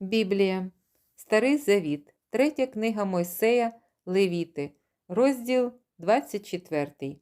Біблія, Старий Завіт, третя книга Мойсея, Левіти, розділ 24.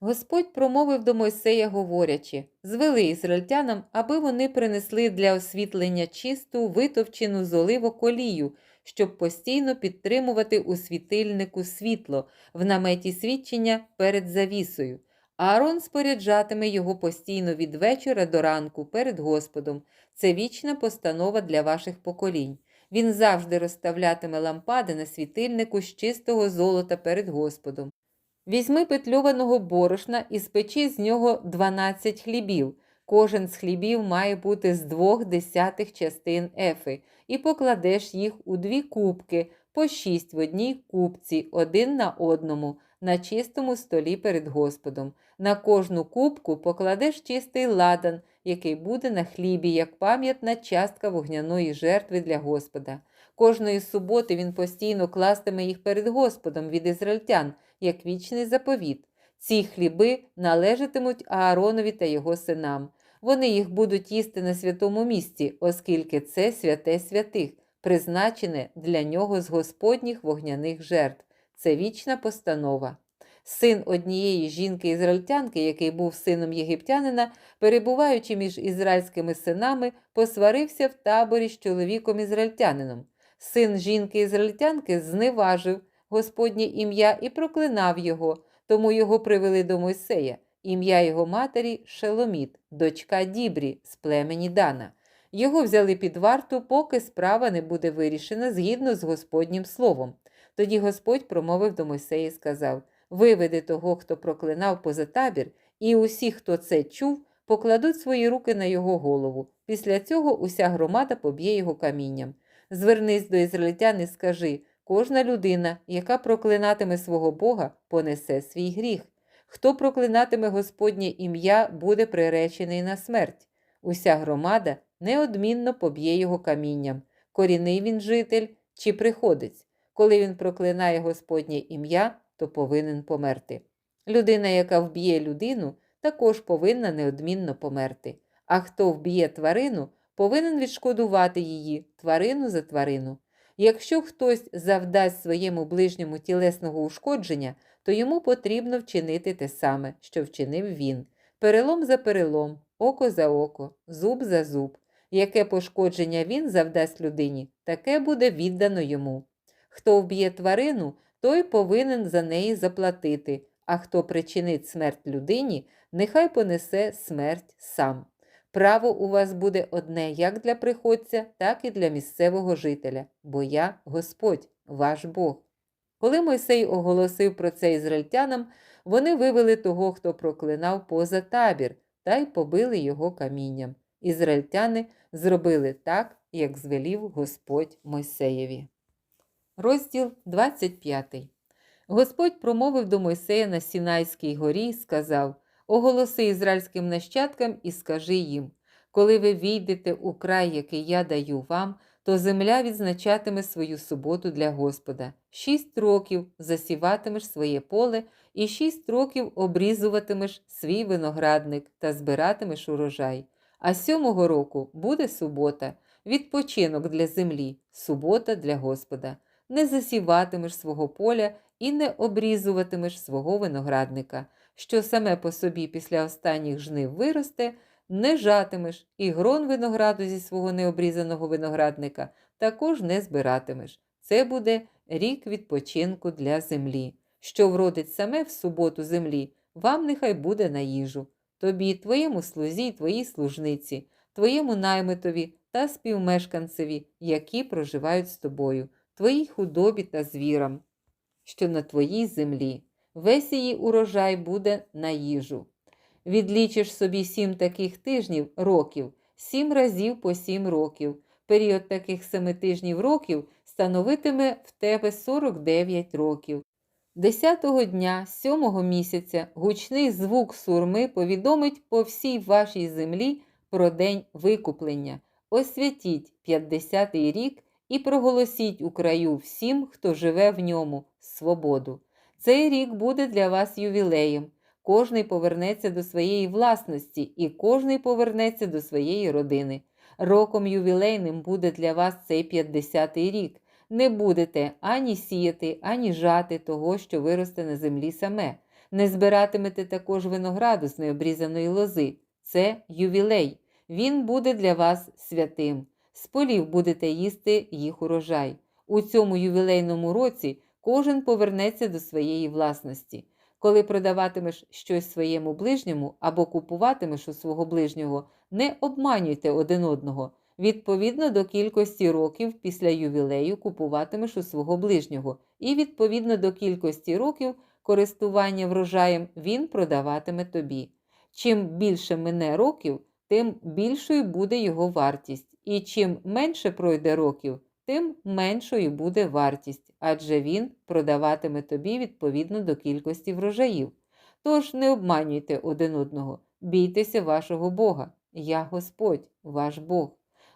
Господь промовив до Мойсея, говорячи: Звели ізраїльтянам, аби вони принесли для освітлення чисту витовчену з оливок олію, щоб постійно підтримувати у світильнику світло в наметі свідчення перед завісою. Аарон споряджатиме його постійно від вечора до ранку перед Господом. Це вічна постанова для ваших поколінь. Він завжди розставлятиме лампади на світильнику з чистого золота перед Господом. Візьми петльованого борошна і спечи з нього 12 хлібів. Кожен з хлібів має бути з двох десятих частин ефи, і покладеш їх у дві кубки, по шість в одній кубці, один на одному, на чистому столі перед Господом. На кожну кубку покладеш чистий ладан, який буде на хлібі, як пам'ятна частка вогняної жертви для Господа. Кожної суботи він постійно кластиме їх перед Господом від ізраїльтян, як вічний заповіт. Ці хліби належатимуть Ааронові та його синам. Вони їх будуть їсти на святому місці, оскільки це святе святих, призначене для нього з Господніх вогняних жертв. Це вічна постанова. Син однієї жінки-ізраїльтянки, який був сином єгиптянина, перебуваючи між ізраїльськими синами, посварився в таборі з чоловіком ізраїльтянином. Син жінки-ізраїльтянки зневажив Господнє ім'я і проклинав його, тому його привели до Мойсея. Ім'я його матері Шеломіт, дочка Дібрі з племені Дана. Його взяли під варту, поки справа не буде вирішена згідно з Господнім словом. Тоді Господь промовив до Мойсея і сказав: Виведи того, хто проклинав поза табір, і усі, хто це чув, покладуть свої руки на його голову. Після цього уся громада поб'є його камінням. Звернись до ізраїльтян і скажи: кожна людина, яка проклинатиме свого Бога, понесе свій гріх. Хто проклинатиме Господнє ім'я, буде приречений на смерть. Уся громада неодмінно поб'є його камінням. Корінний він житель чи приходець. Коли він проклинає Господнє ім'я, то повинен померти. Людина, яка вб'є людину, також повинна неодмінно померти. А хто вб'є тварину, повинен відшкодувати її тварину за тварину. Якщо хтось завдасть своєму ближньому тілесного ушкодження, то йому потрібно вчинити те саме, що вчинив він: перелом за перелом, око за око, зуб за зуб. Яке пошкодження він завдасть людині, таке буде віддано йому. Хто вб'є тварину, той повинен за неї заплатити, а хто причинить смерть людині, нехай понесе смерть сам. Право у вас буде одне як для приходця, так і для місцевого жителя, бо я Господь, ваш Бог. Коли Мойсей оголосив про це ізраїльтянам, вони вивели того, хто проклинав поза табір, та й побили його камінням. Ізраїльтяни зробили так, як звелів Господь Мойсеєві. Розділ 25. Господь промовив до Мойсея на Сінайській горі і сказав: Оголоси ізраїльським нащадкам і скажи їм: коли ви війдете у край, який я даю вам, то земля відзначатиме свою суботу для Господа. Шість років засіватимеш своє поле, і шість років обрізуватимеш свій виноградник та збиратимеш урожай. А сьомого року буде субота, відпочинок для землі, субота для Господа. Не засіватимеш свого поля і не обрізуватимеш свого виноградника, що саме по собі після останніх жнив виросте, не жатимеш, і грон винограду зі свого необрізаного виноградника також не збиратимеш. Це буде рік відпочинку для землі. Що вродить саме в суботу землі, вам нехай буде на їжу. Тобі, твоєму слузі, твоїй служниці, твоєму наймитові та співмешканцеві, які проживають з тобою, твоїй худобі та звірам, що на твоїй землі. Весь її урожай буде на їжу. Відлічиш собі сім таких тижнів років, сім разів по сім років. Період таких семи тижнів років становитиме в тебе 49 років. Десятого дня сьомого місяця гучний звук сурми повідомить по всій вашій землі про день викуплення. Освятіть 50-й рік і проголосіть у краю всім, хто живе в ньому, свободу. Цей рік буде для вас ювілеєм. Кожний повернеться до своєї власності, і кожний повернеться до своєї родини. Роком ювілейним буде для вас цей 50-й рік. Не будете ані сіяти, ані жати того, що виросте на землі саме. Не збиратимете також винограду з необрізаної лози. Це ювілей. Він буде для вас святим. З полів будете їсти їх урожай. У цьому ювілейному році кожен повернеться до своєї власності. Коли продаватимеш щось своєму ближньому або купуватимеш у свого ближнього, не обманюйте один одного. Відповідно до кількості років після ювілею купуватимеш у свого ближнього, і відповідно до кількості років користування врожаєм він продаватиме тобі. Чим більше мине років, тим більшою буде його вартість, і чим менше пройде років, тим меншою буде вартість, адже він продаватиме тобі відповідно до кількості врожаїв. Тож не обманюйте один одного, бійтеся вашого Бога. Я Господь, ваш Бог.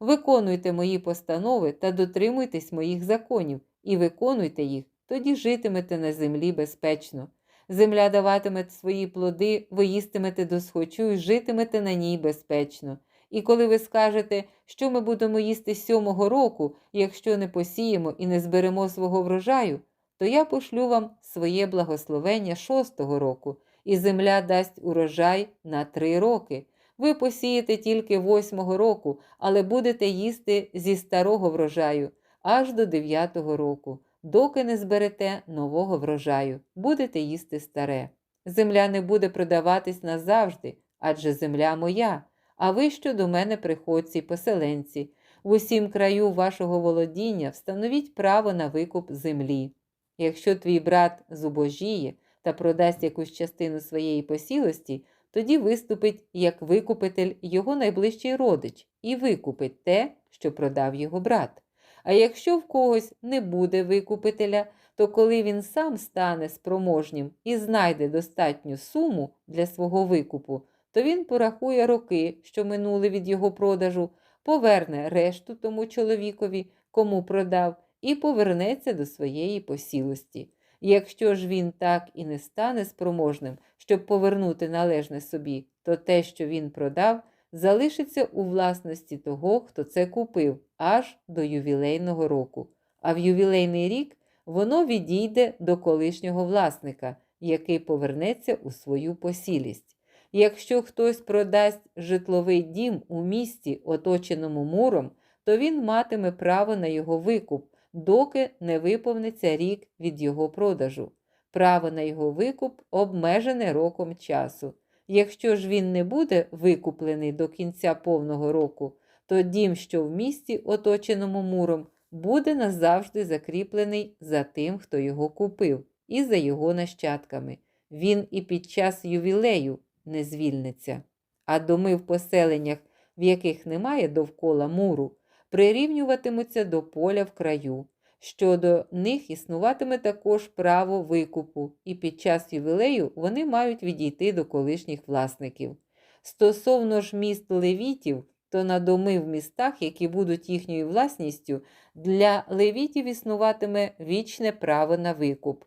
Виконуйте мої постанови та дотримуйтесь моїх законів, і виконуйте їх, тоді житимете на землі безпечно. Земля даватиме свої плоди, ви їстимете досхочу і житимете на ній безпечно. І коли ви скажете, що ми будемо їсти сьомого року, якщо не посіємо і не зберемо свого врожаю, то я пошлю вам своє благословення шостого року, і земля дасть урожай на три роки. Ви посієте тільки восьмого року, але будете їсти зі старого врожаю аж до дев'ятого року, доки не зберете нового врожаю, будете їсти старе. Земля не буде продаватись назавжди, адже земля моя, а ви що до мене приходці, й поселенці. В усім краю вашого володіння встановіть право на викуп землі. Якщо твій брат зубожіє та продасть якусь частину своєї посілості, тоді виступить як викупитель його найближчий родич і викупить те, що продав його брат. А якщо в когось не буде викупителя, то коли він сам стане спроможнім і знайде достатню суму для свого викупу, то він порахує роки, що минули від його продажу, поверне решту тому чоловікові, кому продав, і повернеться до своєї посілості. Якщо ж він так і не стане спроможним, щоб повернути належне собі, то те, що він продав, залишиться у власності того, хто це купив, аж до ювілейного року. А в ювілейний рік воно відійде до колишнього власника, який повернеться у свою посілість. Якщо хтось продасть житловий дім у місті, оточеному муром, то він матиме право на його викуп, доки не виповниться рік від його продажу. Право на його викуп обмежене роком часу. Якщо ж він не буде викуплений до кінця повного року, то дім, що в місті, оточеному муром, буде назавжди закріплений за тим, хто його купив, і за його нащадками. Він і під час ювілею не звільниться. А доми в поселеннях, в яких немає довкола муру, прирівнюватимуться до поля в краю. Щодо них існуватиме також право викупу, і під час ювілею вони мають відійти до колишніх власників. Стосовно ж міст левітів, то на доми в містах, які будуть їхньою власністю, для левітів існуватиме вічне право на викуп.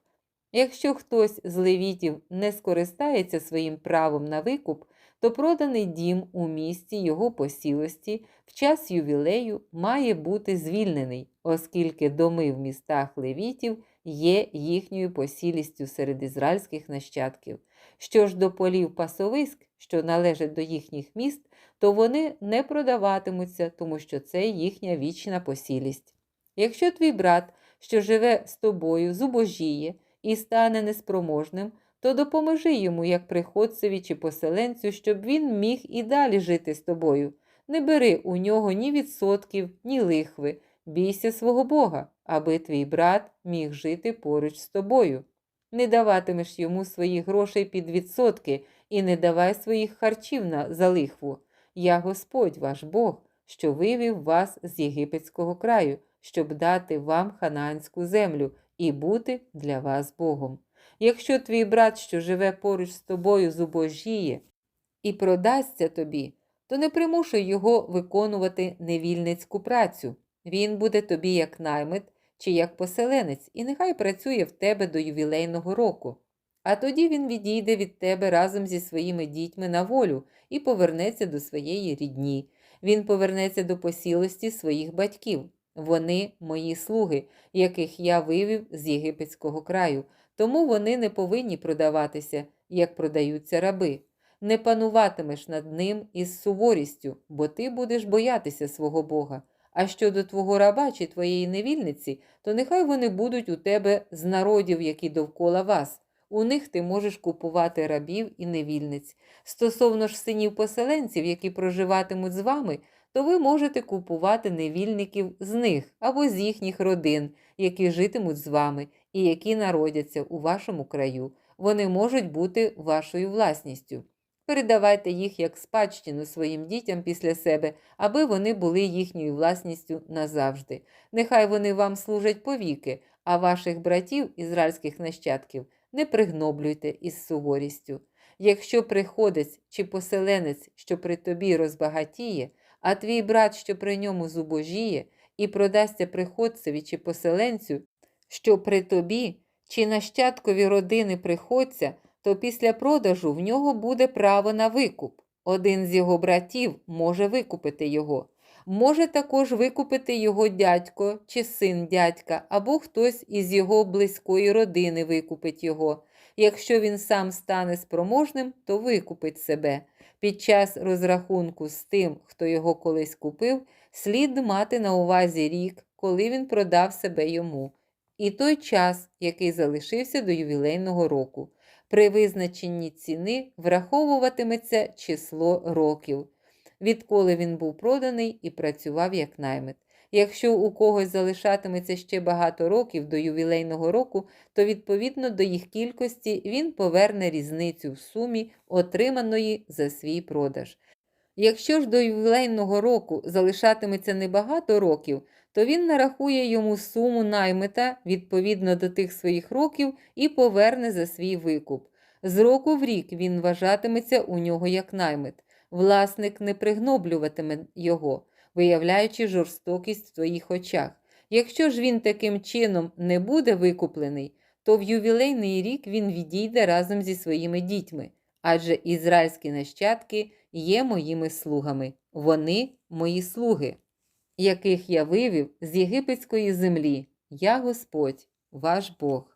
Якщо хтось з левітів не скористається своїм правом на викуп, то проданий дім у місті його посілості в час ювілею має бути звільнений, оскільки доми в містах левітів є їхньою посілістю серед ізраїльських нащадків. Що ж до полів пасовиськ, що належать до їхніх міст, то вони не продаватимуться, тому що це їхня вічна посілість. Якщо твій брат, що живе з тобою, зубожіє і стане неспроможним, то допоможи йому, як приходцеві чи поселенцю, щоб він міг і далі жити з тобою. Не бери у нього ні відсотків, ні лихви, бійся свого Бога, аби твій брат міг жити поруч з тобою. Не даватимеш йому своїх грошей під відсотки і не давай своїх харчів на лихву. Я Господь ваш Бог, що вивів вас з єгипетського краю, щоб дати вам ханаанську землю і бути для вас Богом. Якщо твій брат, що живе поруч з тобою, зубожіє і продасться тобі, то не примушуй його виконувати невільницьку працю. Він буде тобі як наймит чи як поселенець, і нехай працює в тебе до ювілейного року. А тоді він відійде від тебе разом зі своїми дітьми на волю і повернеться до своєї рідні. він повернеться до посілості своїх батьків. Вони мої слуги, яких я вивів з єгипетського краю, тому вони не повинні продаватися, як продаються раби. Не пануватимеш над ним із суворістю, бо ти будеш боятися свого Бога. А щодо твого раба чи твоєї невільниці, то нехай вони будуть у тебе з народів, які довкола вас. У них ти можеш купувати рабів і невільниць. Стосовно ж синів поселенців, які проживатимуть з вами, то ви можете купувати невільників з них або з їхніх родин, які житимуть з вами і які народяться у вашому краю. Вони можуть бути вашою власністю. Передавайте їх як спадщину своїм дітям після себе, аби вони були їхньою власністю назавжди. Нехай вони вам служать повіки, а ваших братів, ізраїльських нащадків, не пригноблюйте із суворістю. Якщо приходець чи поселенець, що при тобі розбагатіє, а твій брат, що при ньому зубожіє, і продасться приходцеві чи поселенцю, що при тобі, чи нащадкові родини приходця, то після продажу в нього буде право на викуп. Один з його братів може викупити його. Може також викупити його дядько чи син дядька, або хтось із його близької родини викупить його. Якщо він сам стане спроможним, то викупить себе. Під час розрахунку з тим, хто його колись купив, слід мати на увазі рік, коли він продав себе йому, і той час, який залишився до ювілейного року. При визначенні ціни враховуватиметься число років, відколи він був проданий і працював як наймит. Якщо у когось залишатиметься ще багато років до ювілейного року, то відповідно до їх кількості він поверне різницю в сумі, отриманої за свій продаж. Якщо ж до ювілейного року залишатиметься небагато років, то він нарахує йому суму наймита відповідно до тих своїх років і поверне за свій викуп. З року в рік він вважатиметься у нього як наймит. Власник не пригноблюватиме його, виявляючи жорстокість в твоїх очах. Якщо ж він таким чином не буде викуплений, то в ювілейний рік він відійде разом зі своїми дітьми, адже ізраїльські нащадки є моїми слугами, вони мої слуги, яких я вивів з єгипетської землі. Я Господь, ваш Бог.